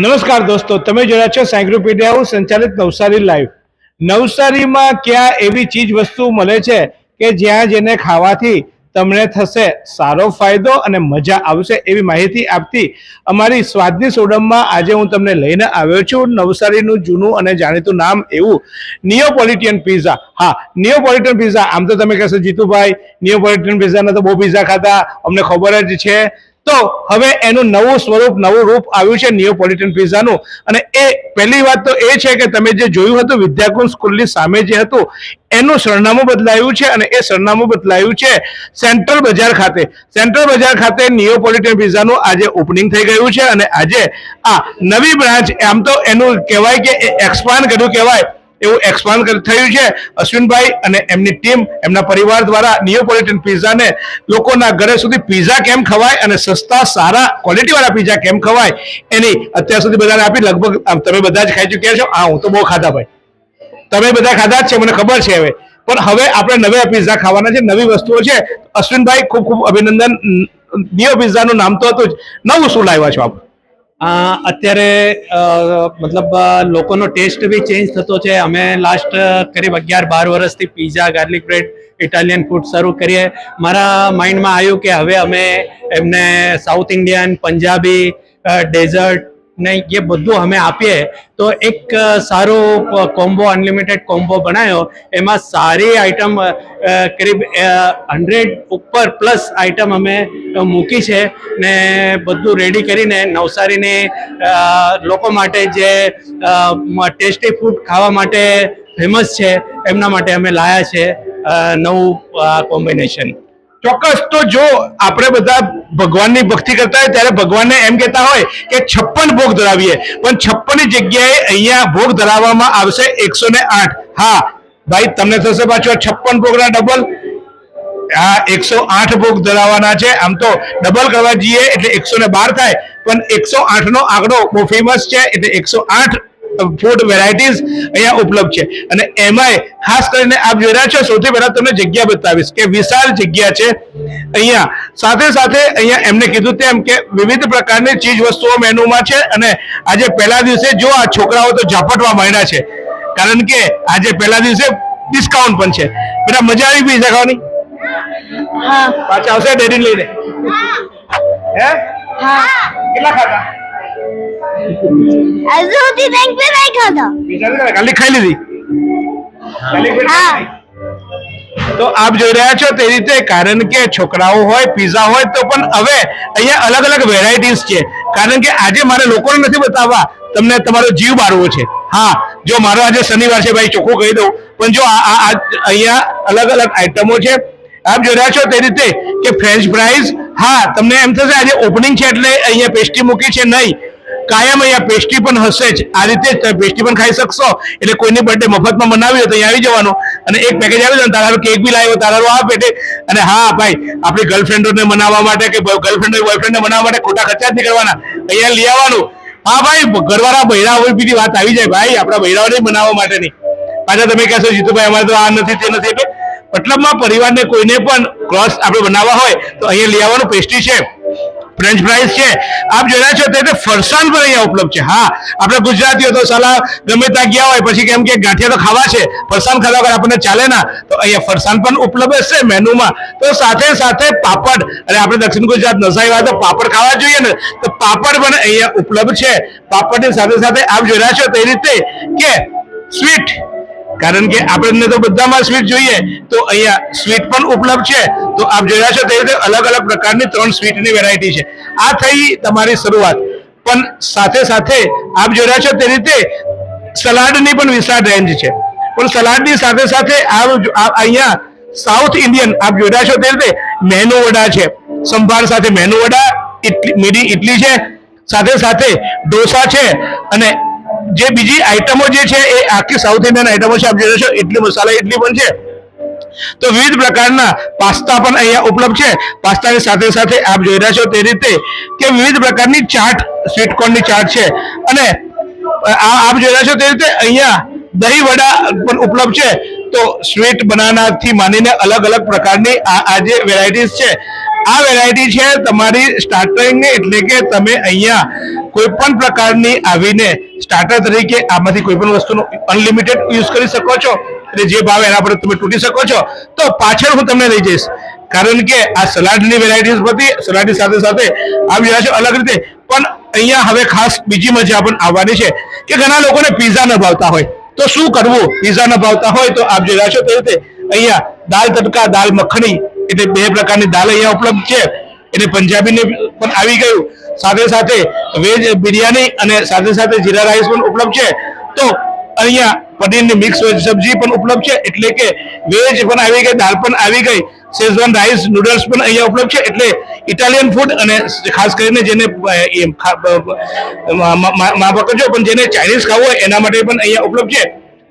નમસ્કાર દોસ્તો, તમે જોયા છો સાયક્રોપીડિયા હું સંચાલિત નવસારી લાઈવ. નવસારીમાં ક્યાં એવી ચીજ વસ્તુ મળે છે કે જ્યાં જેને ખાવાથી તમને થશે સારો ફાયદો અને મજા આવશે એવી માહિતી આપતી અમારી સ્વાદની સોડમમાં આજે હું તમને લઈને આવ્યો છું નવસારીનું જૂનું અને જાણીતું નામ એવું નિયોપોલિટિયન પિઝા હા નિયોપોલિટિયન પિઝા આમ તો તમે કહેશો જીતુભાઈ નિયોપોલિટિયન પિઝાના તો બહુ પીઝા ખાતા અમને ખબર જ છે તો હવે એનું નવું સ્વરૂપ, નવું રૂપ આવ્યું છે નિયોપોલિટન પિઝાનું અને એ પહેલી વાત તો એ છે કે તમે જે જોયું હતું વિદ્યાકુંજ સ્કૂલની સામે જે હતું, એનું સરનામું બદલાયું છે અને એ સરનામું બદલાયું છે સેન્ટ્રલ બજાર ખાતે. સેન્ટ્રલ બજાર ખાતે નિયોપોલિટન પિઝાનું આજે ઓપનિંગ થઈ ગયું છે અને આજે આ નવી બ્રાન્ચ આમ તો એનું કહેવાય કે એક્સપાન્ડ કર્યું કહેવાય. એવું એક્સપાન્ડ થયું છે. અશ્વિનભાઈ અને એમની ટીમ એમના પરિવાર દ્વારા નિયોપોલિટન પિઝાને લોકોના ઘરે સુધી પિઝા કેમ ખવાય અને સસ્તા, સારા ક્વોલિટીવાળા પિઝા કેમ ખવાય એની અત્યાર સુધી બધાને આપી લગભગ તમે બધા જ ખાઈ ચૂક્યા છો. હા હું તો બહુ ખાધા ભાઈ. તમે બધા ખાધા જ છે, મને ખબર છે હવે. પણ હવે આપણે નવા પિઝા ખાવાના છે, નવી વસ્તુઓ છે. અશ્વિનભાઈ ખૂબ ખૂબ અભિનંદન. નિયો પિઝાનું નામ તો હતું જ. નવું શું લાવ્યા છો આપ? અત્યારે મતલબ લોકોનો ટેસ્ટ બી ચેન્જ થતો છે. અમે લાસ્ટ કરીબ અગિયાર બાર વર્ષથી pizza garlic bread Italian food શરૂ કરીએ. મારા માઇન્ડમાં આવ્યું કે હવે અમે એમને સાઉથ ઇન્ડિયન પંજાબી ડેઝર્ટ ને એ બધું અમે આપીએ. તો એક સારો કોમ્બો, અનલિમિટેડ કોમ્બો બનાવ્યો એમાં સારી આઈટમ કરીબ હંડ્રેડ ઉપર પ્લસ આઈટમ અમે મૂકી છે. ને બધું રેડી કરીને નવસારીની લોકો માટે જે ટેસ્ટી ફૂડ ખાવા માટે ફેમસ છે, એમના માટે અમે લાયા છે નવું કોમ્બિનેશન. ચોક્કસ, તો જો આપણે બધા ભગવાનની ભક્તિ કરતા હોય ત્યારે ભગવાનને એમ કહેતા હોય કે છપ્પન ભોગ ધરાવીએ. પણ છપ્પન જગ્યાએ અહીંયા ભોગ ધરાવવામાં આવશે એકસો આઠ. હા, ભાઈ, તમને થશે પાછો છપ્પન ભોગના ડબલ હા, એકસો આઠ ભોગ ધરાવવાના છે. આમ તો ડબલ કરવા જઈએ એટલે એકસો બાર થાય. પણ એકસો આઠ નો આંકડો બહુ ફેમસ છે, એટલે એકસો આઠ ફૂડ વેરાયટીઝ અહીંયા ઉપલબ્ધ છે. અને એમાંય ખાસ કરીને આપ જોઈ રહ્યા છો સૌથી પહેલા તમને જગ્યા બતાવીશ કે વિશાળ જગ્યા છે. અહીંયા સાથે સાથે અહીંયા એમને કીધું તેમ કે વિવિધ પ્રકારની ચીજ વસ્તુઓ મેનુમાં છે અને આજે પહેલા દિવસે જો આ છોકરાઓ તો ઝાપટવા માંડ્યા છે. કારણ કે આજે પહેલા દિવસે ડિસ્કાઉન્ટ પણ છે. બેટા મજા આવી પીઝા ખાવાની? પાછા આવશે ડેરી લઈને? હે. કેટલા ખાધા? હજુ સુધી બેંક પે પીઝા નથી કાલે ખાઈ લીધી? હા. તો આપ જોઈ રહ્યા છો તે રીતે કારણ કે છોકરાઓ હોય પીઝા હોય તો પણ હવે અહીંયા અલગ અલગ વેરાયટીઝ છે. કારણ કે આજે મારે લોકોને નથી બતાવવા તમને તમારો જીવ મારવો છે. હા જો મારો આજે શનિવાર છે ભાઈ ચોખ્ખું કહી દઉં. પણ જો આ અહીંયા અલગ અલગ આઈટમો છે. આપ જોઈ રહ્યા છો તે રીતે કે ફ્રેન્ચ ફ્રાઈઝ હા તમને એમ થશે આજે ઓપનિંગ છે એટલે અહીંયા પેસ્ટ્રી મૂકી છે નહીં. કાયમ અહીંયા પેસ્ટ્રી પણ હશે જ. આ રીતે પેસ્ટ્રી પણ ખાઈ શકશો. એટલે કોઈની બર્થડે મફતમાં મનાવી હોય તો અહીંયા આવી જવાનું. અને એક પેકેજ આવી જાય તારા કેક બી લાવ્યો તારા આ પેટે. અને હા, ભાઈ, આપણી ગર્લફ્રેન્ડોને મનાવવા માટે કે ગર્લફ્રેન્ડ બોયફ્રેન્ડને મનાવવા માટે ખોટા ખર્ચા જ નહીં કરવાના અહીંયા લઈ આવવાનું. હા, ભાઈ, ઘરવાળા બૈરા હોય બીજી વાત આવી જાય. ભાઈ, આપણા બૈરાઓને મનાવવા માટે નહીં પાછા તમે કહેશો, જીતુભાઈ, અમારે તો આ નથી, તે નથી. એટલે મતલબમાં પરિવારને કોઈને પણ ક્રોસ આપણે બનાવવા હોય તો અહીંયા લઈ આવવાનું પેસ્ટ્રી છે. ફ્રેન્ચ ફ્રાઈઝ છે. આપ જોયા છો તે ફરસાણ પણ અહીંયા ઉપલબ્ધ છે. હા, આપણે ગુજરાતીઓ તો સલાહ ગમે ત્યાં ગયા હોય, પછી કેમ કે ગાંઠિયા તો ખાવા છે, ફરસાણ ખાવા વગર આપણને ચાલે ના. તો અહીંયા ફરસાણ પણ ઉપલબ્ધ છે મેનુમાં. તો સાથે સાથે પાપડ અને આપણે દક્ષિણ ગુજરાત નસાઈ વાત તો પાપડ ખાવા જોઈએ ને, તો પાપડ પણ અહીંયા ઉપલબ્ધ છે. પાપડની સાથે સાથે આપ જોયા છો તે રીતે કે સ્વીટ કારણ કે આપણને તો બધામાં સ્વીટ જોઈએ, તો અહીંયા સ્વીટ પણ ઉપલબ્ધ છે. તો આપ જોયા છો તે રીતે અલગ અલગ પ્રકારની ત્રણ સ્વીટની વેરાયટી છે. આ થઈ તમારી શરૂઆત. પણ સાથે સાથે આપ જોયા છો તે રીતે સલાડની પણ વિશાળ રેન્જ છે. પણ સલાડની સાથે સાથે આ અહીંયા સાઉથ ઇન્ડિયન આપ જોયા છો તે રીતે મેનુ વડા છે. સંભાર સાથે મેનુ વડા ઇડલી મીઠી છે. સાથે સાથે ઢોસા છે અને જે બીજી આઈટમો જે છે એ આખી સાઉથ ઇન્ડિયન આઈટમો છે. આપ જોઈ છો ઇડલી મસાલા ઇડલી પણ છે. તો વિવિધ પ્રકારના પાસ્તા પણ અહીંયા ઉપલબ્ધ છે. પાસ્તાની સાથે સાથે આપ જોઈ રહ્યા છો તે રીતે કે વિવિધ પ્રકારની ચાટ સ્વીટકોર્નની ચાટ છે. અને આપ જોઈ રહ્યા છો તે રીતે અહીંયા દહીં વડા પણ ઉપલબ્ધ છે. તો સ્વીટ બનાનાથી માંડીને અલગ અલગ પ્રકારની આ આ જે વેરાયટીઝ છે આ વેરાયટી છે તમારી સ્ટાર્ટરિંગ એટલે કે તમે અહીંયા કોઈ પણ પ્રકારની આવીને સ્ટાર્ટર તરીકે આમાંથી કોઈ પણ વસ્તુનો અનલિમિટેડ યુઝ કરી શકો છો અને જે ભાવ એના પર તમે તૂટી શકો છો. તો પાછળ હું તમને લઈ જઈશ. કારણ કે આ સલાડની વેરાયટીઝ બધી સલાડની સાથે સાથે આવી રહ્યા છે અલગ રીતે. પણ અહીંયા હવે ખાસ બીજી મજા પણ આવવાની છે કે ઘણા લોકોને પીઝા ન ભાવતા હોય. તો શું કરવું? પીઝા ન ભાવતા હોય તો આપ જોઈ રહ્યા છો તે રીતે અહીંયા દાલ તડકા દાલ મખણી એટલે બે પ્રકારની દાલ અહીંયા ઉપલબ્ધ છે. એટલે પંજાબીને પણ આવી ગયું. સાથે સાથે વેજ બિરયાની અને સાથે સાથે જીરા રાઈસ પણ ઉપલબ્ધ છે. તો અહીંયા પનીરની મિક્સ વેજ સબ્જી પણ ઉપલબ્ધ છે. એટલે કે વેજ પણ આવી ગઈ, દાળ પણ આવી ગઈ. શેઝવાન રાઈસ, નૂડલ્સ પણ અહીંયા ઉપલબ્ધ છે. એટલે ઇટાલિયન ફૂડ અને ખાસ કરીને જેને મા પકડજો, પણ જેને ચાઇનીઝ ખાવું હોય એના માટે પણ અહીંયા ઉપલબ્ધ છે.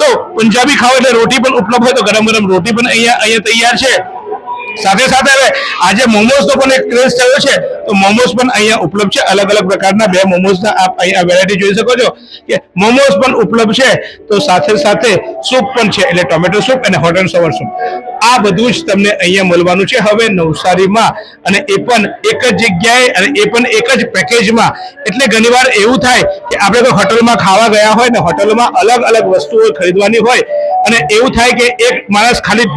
તો પંજાબી ખાવ એટલે રોટી પણ ઉપલબ્ધ હોય. તો ગરમ ગરમ રોટી પણ અહીંયા અહીંયા તૈયાર છે. સાથે સાથે હવે આજે મોમોઝ નો પણ એક ક્રેઝ થયો છે. તો મોમોઝ પણ અહીંયા ઉપલબ્ધ છે. અલગ અલગ પ્રકારના બે મોમોઝના આપ અહીંયા વેરાયટી જોઈ શકો છો કે મોમોઝ પણ ઉપલબ્ધ છે. તો સાથે સાથે સૂપ પણ છે, એટલે ટોમેટો સૂપ અને હોટ એન્ડ સવર સૂપ આ બધું જ તમને અહીંયા મળવાનું છે હવે નવસારીમાં. અને એ પણ એક જ જગ્યાએ અને એ પણ એક જ પેકેજમાં એટલે ઘણીવાર એવું થાય કે આપણે કોઈ હોટલમાં ખાવા ગયા હોય ને હોટલમાં અલગ અલગ વસ્તુઓ ખરીદવાની હોય અને એવું થાય કે એક માણસ ખાલી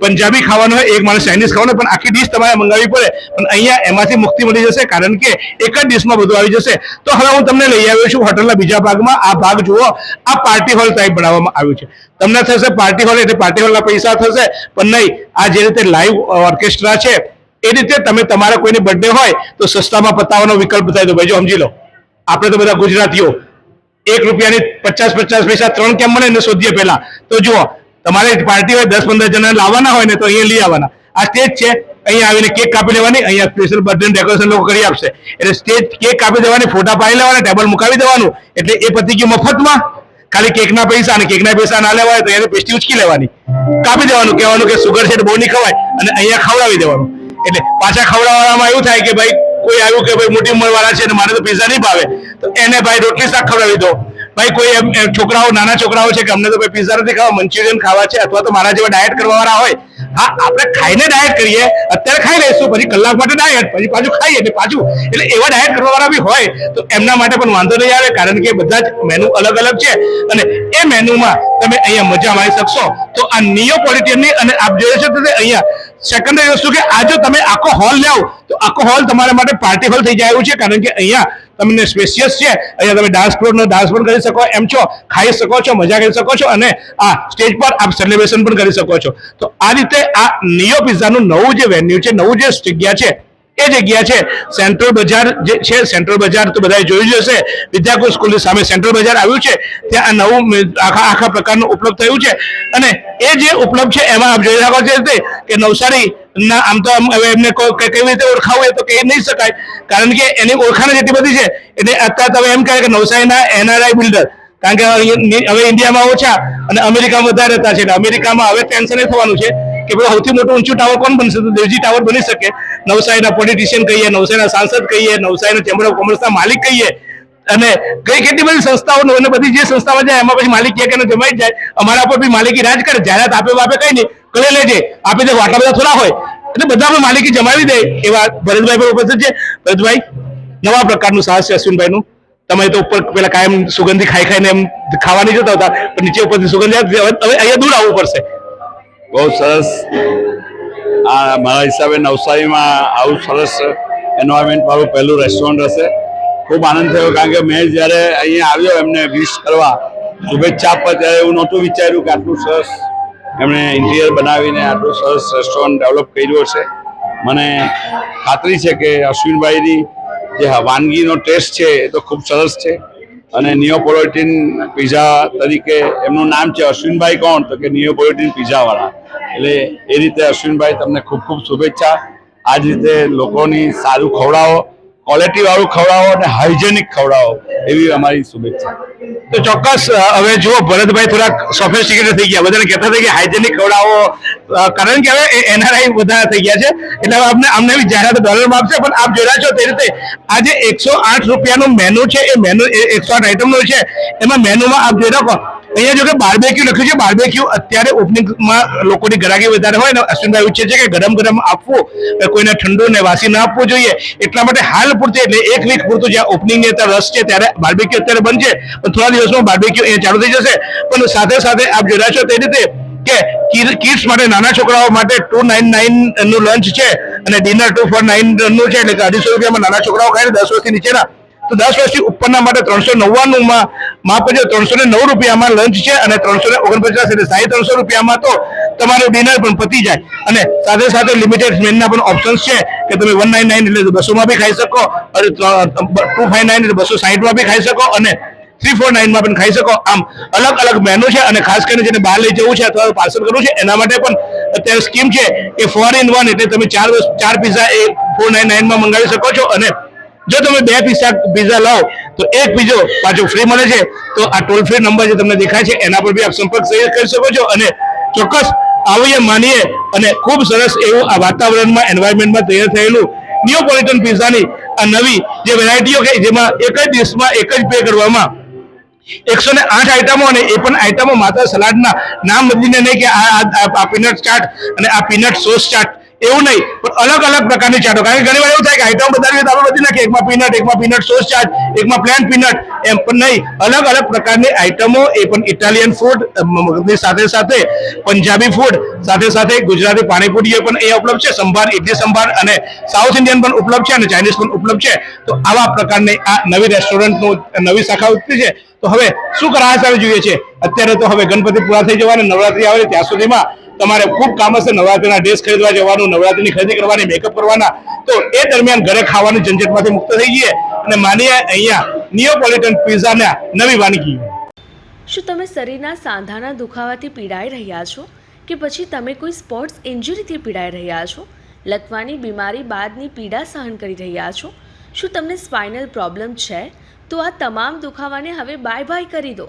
પંજાબી ખાવાનું હોય, એક માણસ ચાઇનીઝ ખાવાનું પણ આખી ડીશ તમારે મંગાવવી પડે. પણ અહીંયા એમાંથી મુક્તિ મળી જશે, કારણ કે એક જ ડીશમાં બધું આવી જશે. તો હવે હું તમને લઈ આવ્યો છું હોટલના બીજા ભાગમાં. આ ભાગ જુઓ, આ પાર્ટી હોલ ટાઈપ બનાવવામાં આવ્યું છે. તમને થશે પાર્ટી હોલ એટલે પાર્ટી હોલના પૈસા થશે, પણ નહીં. આ જે રીતે લાઈવ ઓર્કેસ્ટ્રા છે, એ રીતે તમે તમારા કોઈની બર્થડે હોય, તો સસ્તામાં પતાવવાનો વિકલ્પ થાય તો ભાઈ જો સમજી લો. આપણે તો બધા ગુજરાતીઓ. એક રૂપિયાની પચાસ પચાસ પૈસા ત્રણ કેમ મળે ને શોધીએ પહેલા. તો જુઓ તમારે પાર્ટી હોય, દસ પંદર જણા લાવવાના હોય ને તો અહીંયા લઈ આવવાના. આ સ્ટેજ છે, અહીંયા આવીને કેક કાપી લેવાની, અહીંયા સ્પેશિયલ બર્થડે ડેકોરેશન લોકો કરી આપશે. એટલે સ્ટેજ કેક કાપી દેવાની, ફોટા પાડી લેવાના ટેબલ મુકાવી દેવાનું. એટલે એ પતી ગયું મફતમાં. ખાલી કેકના પૈસા અને કેકના પૈસા ના લેવાય તો એને પેસ્ટી ઉચકી લેવાની. કાપી દેવાનું, કહેવાનું કે સુગર છે બહુ નહીં ખવાય અને અહીંયા ખવડાવી દેવાનું. એટલે પાછા ખવડાવવામાં એવું થાય કે ભાઈ કોઈ આવ્યું કે ભાઈ મોટી ઉંમર વાળા છે અને મારે તો પૈસા નહીં ભાવે. તો એને ભાઈ રોટલી શાક ખવડાવી દો. ભાઈ, કોઈ એમ છોકરાઓ, નાના છોકરાઓ છે કે અમને તો ભાઈ પિઝા નથી ખાવા, મંચુરિયન ખાવા છે અથવા તો મારા જેવા ડાયટ કરવા વાળા હોય, હા, આપણે ખાઈને ડાયટ કરીએ, અત્યારે ખાઈ લઈશું, પછી કલાક માટે ડાયટ પછી પાછું ખાઈએ, એટલે પાછું, એટલે એવા ડાયટ કરવા વાળા બી હોય, તો એમના માટે પણ વાંધો નહીં આવે, કારણ કે બધા જ મેનુ અલગ અલગ છે. અને એ મેનુમાં તમે અહીંયા મજા માણી શકશો. તો આ નિયોપોલિટિયનની અને આપ જોઈ શકો અહીંયા સેકન્ડરી વસ્તુ કે આ જો તમે આખો હોલ લાવો તો આખો હોલ તમારા માટે પાર્ટી હોલ થઈ જાય છે, કારણ કે અહીંયા તમને સ્પેશિયસ છે, અહીંયા તમે ડાન્સ ફ્લોરનો ડાન્સ પણ કરી શકો, એમ છો, ખાઈ શકો છો, મજા કરી શકો છો, અને આ સ્ટેજ પર આપ સેલિબ્રેશન પણ કરી શકો છો. તો આ રીતે આ નિયો પિઝાનું નવું જે વેન્યુ છે, નવું જે જગ્યા છે એ જગ્યા છે. સેન્ટ્રલ બજાર જે છે સેન્ટ્રલ બજાર તો બધાએ જોયું જ હશે. વિદ્યાકુલ સ્કૂલની સામે સેન્ટ્રલ બજાર આવ્યું છે. ત્યાં નવું આખા આખા પ્રકારનું ઉપલબ્ધ થયું છે. અને એ જે ઉપલબ્ધ છે, એમાં આપ જોઈ શકો છો કે નવસારી ના, આમ તો હવે એમને કેવી રીતે ઓળખાવું એ તો કહી નહીં શકાય. કારણ કે એની ઓળખાણ જેટલી બધી છે. એટલે અત્યારે તમે એમ કહે કે નવસારીના એનઆરઆઈ બિલ્ડર કારણ કે હવે ઇન્ડિયામાં ઓછા અને અમેરિકામાં વધારે રહેતા છે. એટલે અમેરિકામાં હવે ટેન્શન થવાનું છે. કે ભાઈ સૌથી મોટું ઊંચું ટાવર કોણ બનશે? તો દેવજી ટાવર બની શકે. નવસારીના પોલિટિશિયન કહીએ, નવસારીના સાંસદ કહીએ, નવસારીના ચેમ્બર ઓફ કોમર્સના માલિક કહીએ. અને કઈ કેટલી બધી સંસ્થાઓ અને બધી જે સંસ્થામાં જાય એમાં પછી માલિક કે જમાઈ જાય? અમારા પર બી માલિકી રાજ કરે જાહેરાત આપે આપે કઈ નહીં. કરી લેજે. આપી દે આટલા બધા થોડા હોય. એટલે બધા પણ માલિકી જમાવી દે. એવા ભરતભાઈ પર ઉપસ્થિત છે. ભરતભાઈ, નવા પ્રકારનું સાહસ છે અશ્વિનભાઈનું. તમે તો ઉપર પેલા કાયમ સુગંધી ખાઈ ખાઈને એમ ખાવા જતા હતા, પણ નીચે ઉપરથી સુગંધી હવે અહીંયા દૂર આવવું પડશે. બહુ સરસ. આ મારા હિસાબે નવસારીમાં આવું સરસ એન્વાયરમેન્ટ વાળું પહેલું રેસ્ટોરન્ટ હશે. ખૂબ આનંદ થયો કારણ કે મેં જ્યારે અહીંયા આવ્યો એમને વિશ કરવા, શુભેચ્છા આપવા, ત્યારે એવું નહોતું વિચાર્યું કે આટલું સરસ એમણે ઇન્ટિરિયર બનાવીને આટલું સરસ રેસ્ટોરન્ટ ડેવલપ કર્યું હશે. મને ખાતરી છે કે અશ્વિનભાઈની જે વાનગીનો ટેસ્ટ છે એ તો ખૂબ સરસ છે. અને નિયોપોલિટીન પીઝા તરીકે એમનું નામ છે અશ્વિનભાઈ કોણ? તો કે નિયોપોલિટીન પીઝાવાળા એટલે એ રીતે અશ્વિનભાઈ, તમને ખૂબ ખૂબ શુભેચ્છા. આ જ રીતે લોકોની સારું ખવડાવો. ક્વોલિટી વાળું ખવડાવો અને હાઇજેનિક ખવડાવો, એવી અમારી શુભેચ્છા. તો ચોક્કસ હવે જુઓ, ભરતભાઈ થોડાક સોફિસ્ટિકેટેડ થઈ ગયા. બધાને કહેતા હતા કે હાઇજેનિક ખવડાવો. કારણ કે હવે એનઆરઆઈ વધારે થઈ ગયા છે. એટલે હવે અમને અમને બી જાહેરાત ડોલરમાં આપશે, પણ આપ રહ્યા છો તે રીતે આ જે એકસો આઠ રૂપિયાનું મેનુ છે, એ મેનુ એકસો આઠ આઈટમનું છે, એમાં મેનુમાં આપ જોઈ રાખો અહીંયા જો કે બાર્બેક્યુ લખ્યું છે બાર્બેક્યુ અત્યારે ઓપનિંગમાં લોકોની ગરાગી વધારે હોય ને અશ્વિનભાઈ ઈચ્છે છે કે ગરમ ગરમ આપવું કોઈને ઠંડુ ને વાસી ના આપવું જોઈએ. એટલા માટે હાલ પૂરતી, એટલે એક વીક પૂરતું જ્યાં ઓપનિંગની અત્યારે રસ છે, ત્યારે બાર્બેક્યુ અત્યારે છે. પણ થોડા દિવસમાં બાર્બેક્યુ અહીંયા ચાલુ થઈ જશે. પણ સાથે સાથે આપ જોઈ છો તે રીતે કે કિડ્સ માટે નાના છોકરાઓ માટે ટુ નાઇન નાઇનનું લંચ છે અને ડિનર ટુ ફોર નાઇનનું છે, એટલે કે અઢીસો રૂપિયામાં નાના છોકરાઓ ખાય દસ વર્ષથી નીચેના. તો દસ વર્ષથી ઉપરના માટે ત્રણસો નવ્વાણું માં માફ કરજો, ત્રણસો ને નવ રૂપિયામાં લંચ છે અને ત્રણસો ને ઓગણપચાસ એટલે સાડી ત્રણસો રૂપિયામાં તો તમારું ડિનર પણ પતી જાય. અને સાથે સાથે લિમિટેડ મેનના પણ ઓપ્શન્સ છે કે તમે વન નાઇન નાઇન એટલે બસોમાં બી ખાઈ શકો, અને ટુ ફાઇવ નાઇન એટલે બસો સાહીઠમાં બી ખાઈ શકો, અને થ્રી ફોર નાઇનમાં પણ ખાઈ શકો. આમ અલગ અલગ મેનુ છે અને ખાસ કરીને જેને બહાર લઈ જવું છે અથવા પાર્સલ કરવું છે, એના માટે પણ અત્યારે સ્કીમ છે એ ફોર ઇન વન એટલે તમે ચાર ચાર પીઝા એ ફોર નાઇન નાઇનમાં મંગાવી શકો છો, અને જો તમે બે પીઝા પીઝા લાવો, તો એક પીઝો પાછો ફ્રી મળે છે. તો આ ટોલ ફ્રી નંબર જે તમને દેખાય છે, એના પર બી આપ સંપર્ક કરી શકો છો અને ચોક્કસ આવીએ, માનીએ અને ખૂબ સરસ એવું આ વાતાવરણમાં એન્વાયરમેન્ટમાં તૈયાર થયેલું નિયોપોલિટન પીઝાની આ નવી જે વેરાયટીઓ કે જેમાં એક જ દિવસમાં એક જ પે કરવામાં એકસો ને આઠ આઈટમો અને એ પણ આઈટમો માત્ર સલાડના નામ બદલીને નહીં કે આ પીનટ ચાટ અને આ પીનટ સોસ ચાટ. એવું નહીં, પણ અલગ અલગ પ્રકારની ચાટો. કારણ કે ઘણી વાર એવું થાય કે આઈટમ તો આપણે બધી નાખીએ. એકમાં પીનટ એકમાં પીનટ સોસ ચાટ એકમાં પ્લેન પીનટ એમ પણ નહીં, અલગ અલગ પ્રકારની આઈટમો એ પણ ઇટાલિયન ફૂડની સાથે સાથે પંજાબી ફૂડ સાથે સાથે ગુજરાતી પાણીપુરી પણ એ ઉપલબ્ધ છે. સંભાર ઇડલી સંભાર અને સાઉથ ઇન્ડિયન પણ ઉપલબ્ધ છે અને ચાઇનીઝ પણ ઉપલબ્ધ છે. તો આવા પ્રકારની આ નવી રેસ્ટોરન્ટનું નવી શાખા ઉતરી છે. તો હવે શું આવી જોઈએ છે? અત્યારે તો હવે ગણપતિ પૂરા થઈ જવાના, નવરાત્રી આવે ત્યાં સુધીમાં તમારે ખૂબ કામ હશે, નવરાત્રીના ડ્રેસ ખરીદવા જવાનું, નવરાત્રીની ખરીદી કરવાની મેકઅપ કરવાના. તો એ દરમિયાન ઘરે ખાવાની ઝંઝટમાંથી મુક્ત થઈ જઈએ અને માનીએ અહીંયા નિયોપોલિટન પિઝાના નવી વાનગી. શું તમે શરીરના સાંધાના દુખાવાથી પીડાઈ રહ્યા છો? કે પછી તમે કોઈ સ્પોર્ટ્સ ઇન્જરીથી પીડાઈ રહ્યા છો? લકવાની બીમારી બાદની પીડા સહન કરી રહ્યા છો? શું તમને સ્પાઇનલ પ્રોબ્લેમ છે? તો આ તમામ દુખાવાને હવે બાય બાય કરી દો.